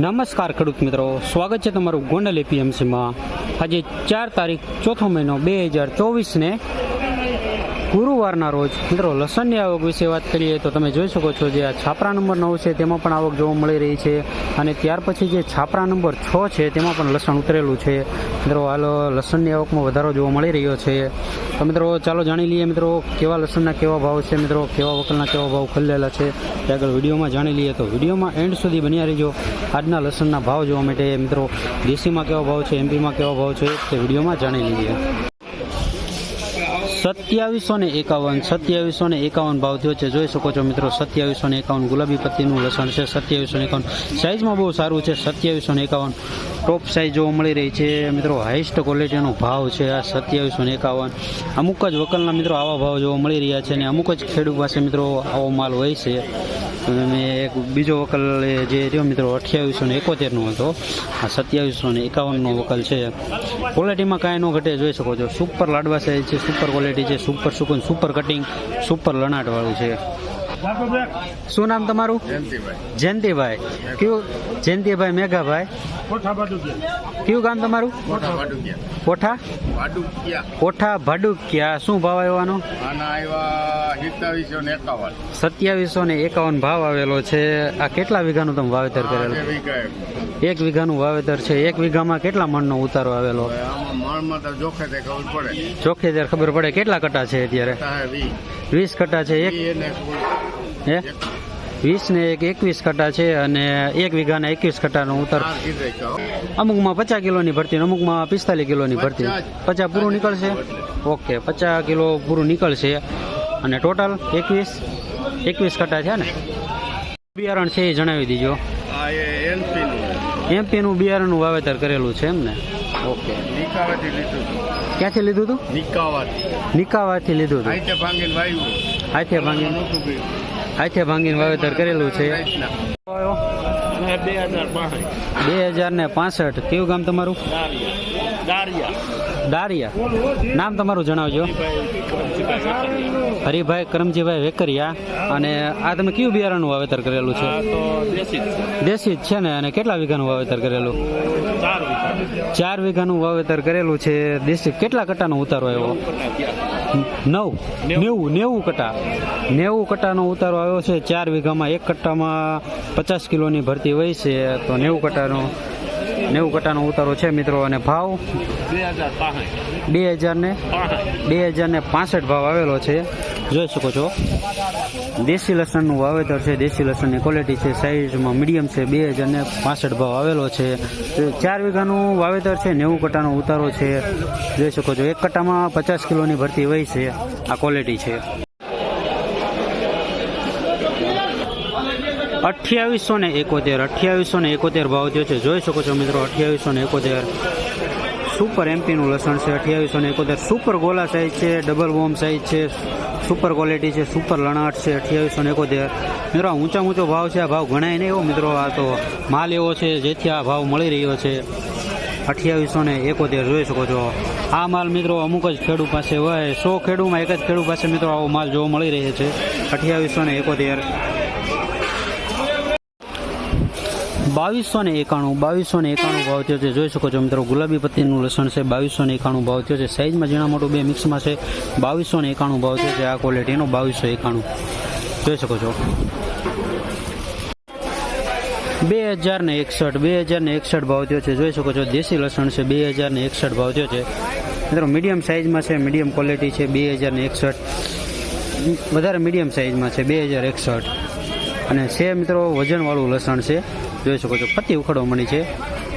નમસ્કાર ખેડૂત મિત્રો. સ્વાગત છે તમારું ગોંડલ એપીએમસીમાં આજે ચાર તારીખ, ચોથો મહિનો, બે હજાર ચોવીસને ગુરુવારના રોજ. મિત્રો, લસણની આવક વિશે વાત કરીએ તો તમે જોઈ શકો છો જે આ છાપરા નંબર નવ છે, તેમાં પણ આવક જોવા મળી રહી છે. અને ત્યાર પછી જે છાપરા નંબર છ છે, તેમાં પણ લસણ ઉતરેલું છે. મિત્રો, હાલ લસણની આવકમાં વધારો જોવા મળી રહ્યો છે. તો મિત્રો, ચાલો જાણી લઈએ મિત્રો, કેવા લસણના કેવા ભાવ છે મિત્રો, કેવા વકલના કેવા ભાવ ખુલેલા છે. તે આગળ વિડીયોમાં જાણી લઈએ તો વિડીયોમાં એન્ડ સુધી બન્યા રહીજો. આજના લસણના ભાવ જોવા માટે મિત્રો, દેશીમાં કેવા ભાવ છે, એમપીમાં કેવા ભાવ છે, તે વિડીયોમાં જાણી લઈએ. સત્યાવીસો ને એકાવન, સત્યાવીસો ને એકાવન ભાવ થયો છે. જોઈ શકો છો મિત્રો, સત્યાવીસો ને એકાવન ગુલાબી પત્તીનું લસણ છે. સત્યાવીસો ને એકાવન સાઇઝમાં બહુ સારું છે. સત્યાવીસો ને એકાવન ટોપ સાઇઝ જોવા મળી રહી છે. મિત્રો, હાઈસ્ટ ક્વોલિટીનો ભાવ છે આ સત્યાવીસો ને એકાવન. અમુક જ વકલના મિત્રો આવા ભાવ જોવા મળી રહ્યા છે અને અમુક જ ખેડૂત પાસે મિત્રો આવો માલ હોય છે. અને એક બીજો વકલ જે રહ્યો મિત્રો, અઠ્યાવીસો ને એકોતેરનો હતો. આ સત્યાવીસો ને એકાવનનો વકલ છે. ક્વોલિટીમાં કાંઈ ન ઘટે. જોઈ શકો છો, સુપર લાડવા સાઈઝ છે, સુપર ક્વોલિટી છે સુપર સુકન સુપર કટિંગ સુપર લણાટવાળું છે. શું નામ તમારું? જયંતિભાઈ. કયું? જયંતિભાઈ મેઘાભાઈ. કયું ગામ તમારું? કોઠા? કોઠા ભાડુકિયા. શું ભાવ આવ્યો આના? સત્યાવીસો ને એકાવન ભાવ આવેલો છે. આ કેટલા વીઘાનું તમે વાવેતર કરેલું? એક. વીઘાનું વાવેતર છે. એક વીઘામાં કેટલા મણનો ઉતારો આવેલો? તો ખબર પડે. ચોખ્ખી ત્યારે ખબર પડે. કેટલા કટા છે અત્યારે? વીસ કટા છે એક હે? વીસ ને એક એકવીસ કટા છે અને એક વીઘાના એકવીસ કટાનો ઉતાર. અમુકમાં પચાસ કિલોની ભરતી અમુકમાં પિસ્તાલીસ કિલોની ભરતી. પચાસ પૂરું નીકળશે? ઓકે પચાસ કિલો પૂરું નીકળશે. અને ટોટલ એકવીસ? એકવીસ કટા છે ને? બિયારણ છે એ જણાવી દીજો. એમપીનું બિયારણનું વાવેતર કરેલું છે એમ ને? ઓકે. નિકાવાથી લીધું હતું. ક્યાંથી લીધું હતું? નિકાવાથી. નિકાવાથી લીધું હતું. આઈતે ભાંગીને વાવ્યું હાથે ભાંગીને. નહોતું હાથે ભાંગીને વાવેતર કરેલું છે. બે હજાર પાંસઠ બે હજાર ને પાસઠ. કયું ગામ તમારું? દારિયા. નામ તમારું જણાવજો. હરિભાઈ કરમજીભાઈ વેકરિયા. અને આ તમે કયું બિયારણનું વાવેતર કરેલું છે? દેશી જ છે. ને? અને કેટલા વીઘાનું વાવેતર કરેલું? ચાર વીઘાનું વાવેતર કરેલું છે. દેશી કેટલા કટાનો ઉતારો આવ્યો? નવ નેવું? નેવું. કટા. નેવું કટાનો ઉતારો આવ્યો છે. ચાર વીઘામાં એક કટ્ટામાં પચાસ કિલોની ભરતી હોય છે. તો નેવું કટાનો નેવું કટાનો ઉતારો છે મિત્રો અને ભાવ? બે હજાર ને બે હજાર ને પાસઠ ભાવ આવેલો છે. જોઈ શકો છો. દેશી લસણનું વાવેતર છે, દેશી લસણની ક્વોલિટી છે સાઈઝમાં મીડિયમ છે, બે હજાર ને પાસઠ ભાવ આવેલો છે. ચાર વીઘાનું વાવેતર છે, નેવું કટાનો ઉતારો છે. જોઈ શકો છો, એક કટામાં પચાસ કિલોની ભરતી હોય છે. આ ક્વોલિટી છે. અઠ્યાવીસો ને એકોતેર, અઠ્યાવીસો ને એકોતેર ભાવ થયો છે. જોઈ શકો છો મિત્રો, અઠ્યાવીસો ને એકોતેર. સુપર એમપીનું લસણ છે, અઠ્યાવીસો ને એકોતેર. સુપર ગોલા સાઈઝ છે ડબલ બોમ્બ સાઈઝ છે સુપર ક્વોલિટી છે સુપર લણાટ છે, અઠ્યાવીસો ને એકોતેર. મિત્રો, આ ઊંચા ઊંચો ભાવ છે, આ ભાવ ગણાય નહીં એવો મિત્રો. આ તો માલ એવો છે, જેથી આ ભાવ મળી રહ્યો છે. અઠ્યાવીસો ને એકોતેર, જોઈ શકો છો. આ માલ મિત્રો અમુક જ ખેડૂત પાસે હોય. સો ખેડૂમાં એક જ ખેડૂત પાસે મિત્રો આવો માલ જોવા મળી રહ્યો છે. અઠ્યાવીસો ને એકોતેર. બાવીસો ને એકાણું, બાવીસો ને એકાણું ભાવ થયો છે. જોઈ શકો છો મિત્રો, ગુલાબી પત્તીનું લસણ છે, બાવીસો ને એકાણું ભાવ થયો છે. સાઈઝમાં ઝીણા મોટું બે મિક્સમાં છે. બાવીસો ને એકાણું ભાવ થયો છે. આ ક્વોલિટીનો બાવીસો એકાણું. જોઈ શકો છો. બે હજાર ને એકસઠ, બે હજાર ને એકસઠ ભાવ થયો છે. જોઈ શકો છો, દેશી લસણ છે, બે હજાર ને એકસઠ ભાવ થયો છે. મિત્રો, મીડિયમ સાઈઝમાં છે, મીડિયમ ક્વોલિટી છે, બે હજાર ને એકસઠ. વધારે મીડિયમ સાઈઝમાં છે, બે હજાર એકસઠ. અને છે મિત્રો, વજનવાળું લસણ છે જોઈ શકો છો પતિ ઉખડવા મળી છે.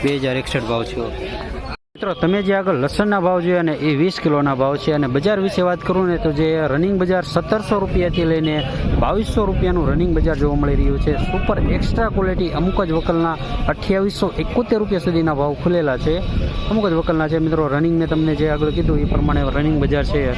બે હજાર એકસઠ ભાવ છે. મિત્રો, તમે જે આગળ લસણના ભાવ જોયા ને એ વીસ કિલોના ભાવ છે અને બજાર વિશે વાત કરું ને તો જે રનિંગ બજાર સત્તરસો રૂપિયાથી લઈને બાવીસો રૂપિયાનું રનિંગ બજાર જોવા મળી રહ્યું છે. સુપર એક્સ્ટ્રા ક્વોલિટી અમુક જ વકલના અઠ્યાવીસો એકોતેર રૂપિયા સુધીના ભાવ ખુલેલા છે. અમુક જ વકલના છે. મિત્રો રનિંગ મેં તમને જે આગળ કીધું એ પ્રમાણે રનિંગ બજાર છે.